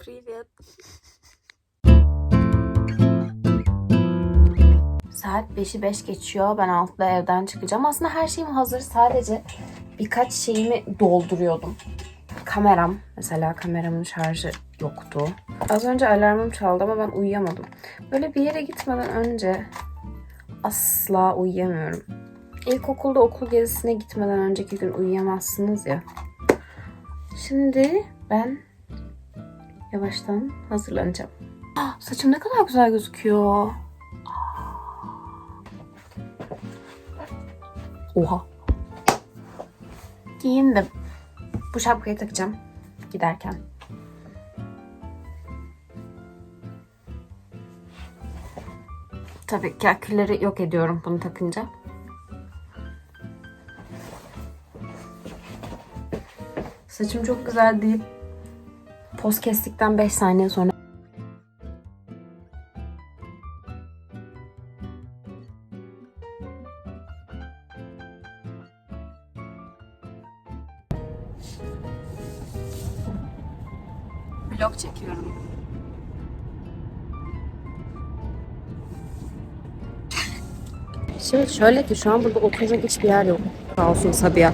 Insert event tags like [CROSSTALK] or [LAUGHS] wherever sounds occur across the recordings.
Привет. Saat 5'i 5 geçiyor. Ben 6'da evden çıkacağım. Aslında her şeyim hazır. Sadece birkaç şeyimi dolduruyordum. Kameram. Mesela kameramın şarjı yoktu. Az önce alarmım çaldı ama ben uyuyamadım. Böyle bir yere gitmeden önce asla uyuyamıyorum. İlkokulda okul gezisine gitmeden önceki gün uyuyamazsınız ya. Şimdi ben yavaştan hazırlanacağım. Ah, saçım ne kadar güzel gözüküyor. Oha. Giyindim. Bu şapkayı takacağım giderken. Tabii ki akülleri yok ediyorum bunu takınca. Saçım çok güzel deyip poz kestikten 5 saniye sonra vlog çekiyorum. Şimdi şöyle ki şu an burada oturacak hiçbir yer yok. Sağ olsun Sabiha.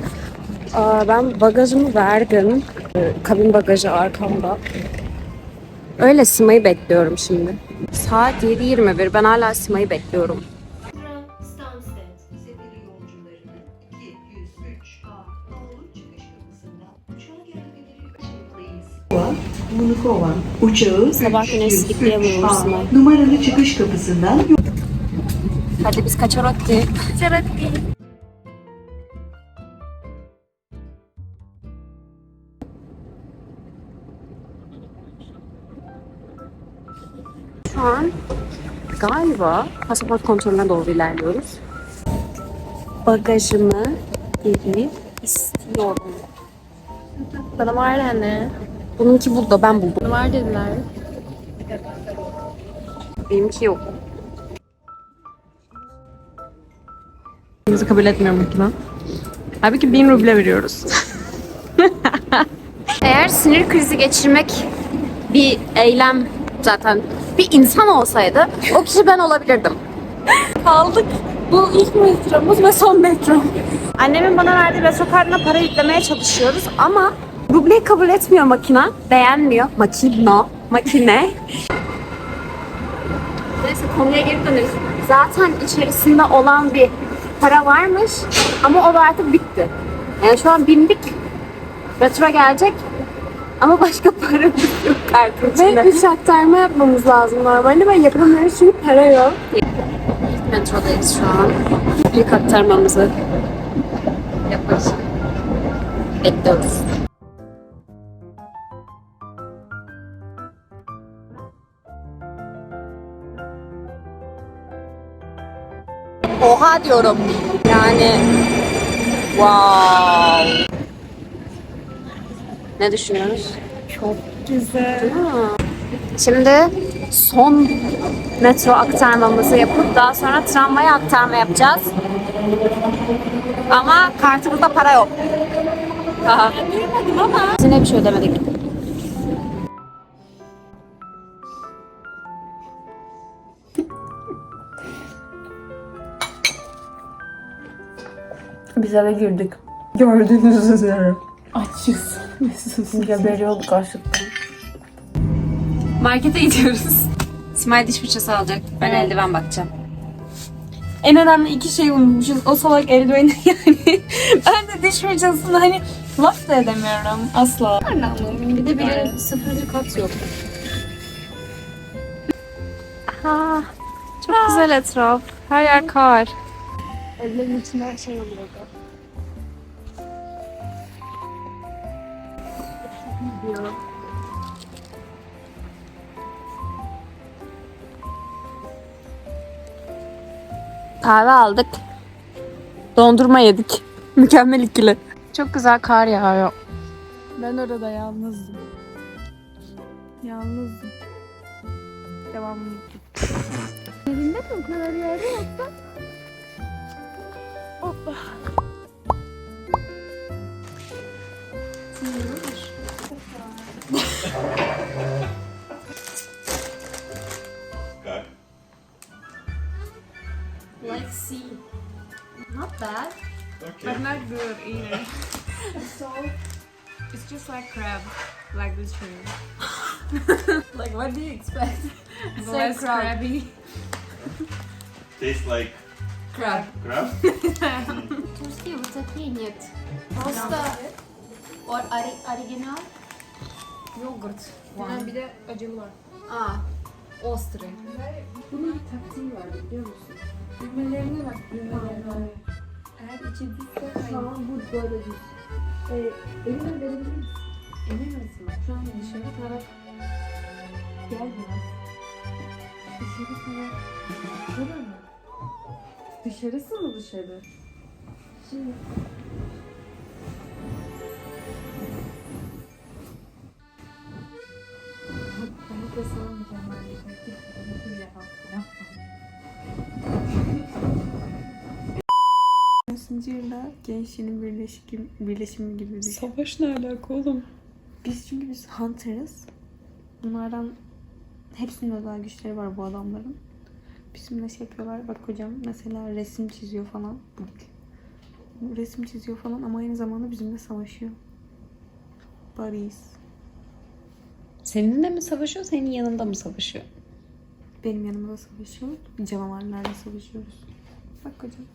Aa, ben bagajımı verdim. Ee, Kabin bagajı arkamda. Öyle Sima'yı bekliyorum şimdi. Saat 7.21. Ben hala Sima'yı bekliyorum. Stansted seferi yolcularını 203 A nolu çıkış kapısından uçağa gelmeleri için Munukova uçağı Sabah güneşi 303 dikleyemedim A Simay. numaralı çıkış kapısından Hadi biz kaçarotti. Kaçarotti. Şu an galiba pasaport kontrolüne doğru ilerliyoruz. Bagajımı geri istiyorum. Bana var anne. Bununki burada ben buldum. Bana var dediler. Benimki yok. Bizi kabul etmiyor makine. Halbuki 1000 ruble veriyoruz. [LAUGHS] Eğer sinir krizi geçirmek bir eylem zaten bir insan olsaydı o kişi ben olabilirdim. Kaldık. Bu ilk metromuz ve son metro. Annemin bana verdiği retro kartına para yüklemeye çalışıyoruz. Ama rubleyi kabul etmiyor makina. Beğenmiyor. Makina. Makine. [LAUGHS] Neyse konuya geri döneriz. Zaten içerisinde olan bir para varmış ama o da artık bitti. Yani şu an bindik. Retro gelecek ama başka paramız yok kartın içinde. Ve üç aktarma yapmamız lazım normalde ve yapamıyoruz çünkü para yok. Metrodayız şu an. İlk aktarmamızı yaparız. Bekliyoruz. Oha diyorum. Yani wow. Ne düşünüyoruz? Çok güzel. Şimdi son metro aktarmamızı yapıp daha sonra tramvaya aktarma yapacağız. Ama kartımızda para yok. Aha. ama. Yine bir şey ödemedik. Biz eve girdik. Gördüğünüz üzere. Açız. Geberiyorduk açlıktan. Markete gidiyoruz. Simay diş fırçası alacak. Ben eldiven bakacağım. En önemli iki şey unutmuşuz. O salak eldiveni [LAUGHS] yani. ben de diş fırçasını hani laf da edemiyorum asla. Bir de bir sıfırıncı kat yok. Aha, çok güzel etraf. Her yer kar. Evlerin içinde her şey oluyor. Kahve aldık. Dondurma yedik. [LAUGHS] Mükemmel ikili. Çok güzel kar yağıyor. Ben orada yalnızdım. Yalnızdım. Devamlı. Elinde mi o kadar yerde yoksa? Hoppa. Okay. But not good either. [LAUGHS] so it's just like crab, like the shrimp. like [LAUGHS] what do you expect? [LAUGHS] It's like less crab. crabby. Tastes like Crab. crab. Турции вот такие нет. Просто or, ori, original. Yogurt. bir de acılı var. Aa. Ostre. Bunun bir taktiği vardı biliyor musun? Düğmelerine bak düğmelerine. An bu böyle düz. Ee, elime verebilir misin? Misin? Şu an dışarı taraf gel biraz. Dışarı taraf. Burada mı? Dışarısı mı dışarı? Şimdi Ben de sana mükemmel bir taktik. Zincirle gençliğinin birleşimi, gibi bir şey. Savaş ne alaka oğlum? Biz çünkü biz Hunter'ız. Bunlardan hepsinin özel güçleri var bu adamların. Bizimle şey yapıyorlar. Bak hocam mesela resim çiziyor falan. Bak. Resim çiziyor falan ama aynı zamanda bizimle savaşıyor. Buddies. Seninle mi savaşıyor, senin yanında mı savaşıyor? Benim yanımda savaşıyor. Canavarlarla savaşıyoruz. Bak hocam.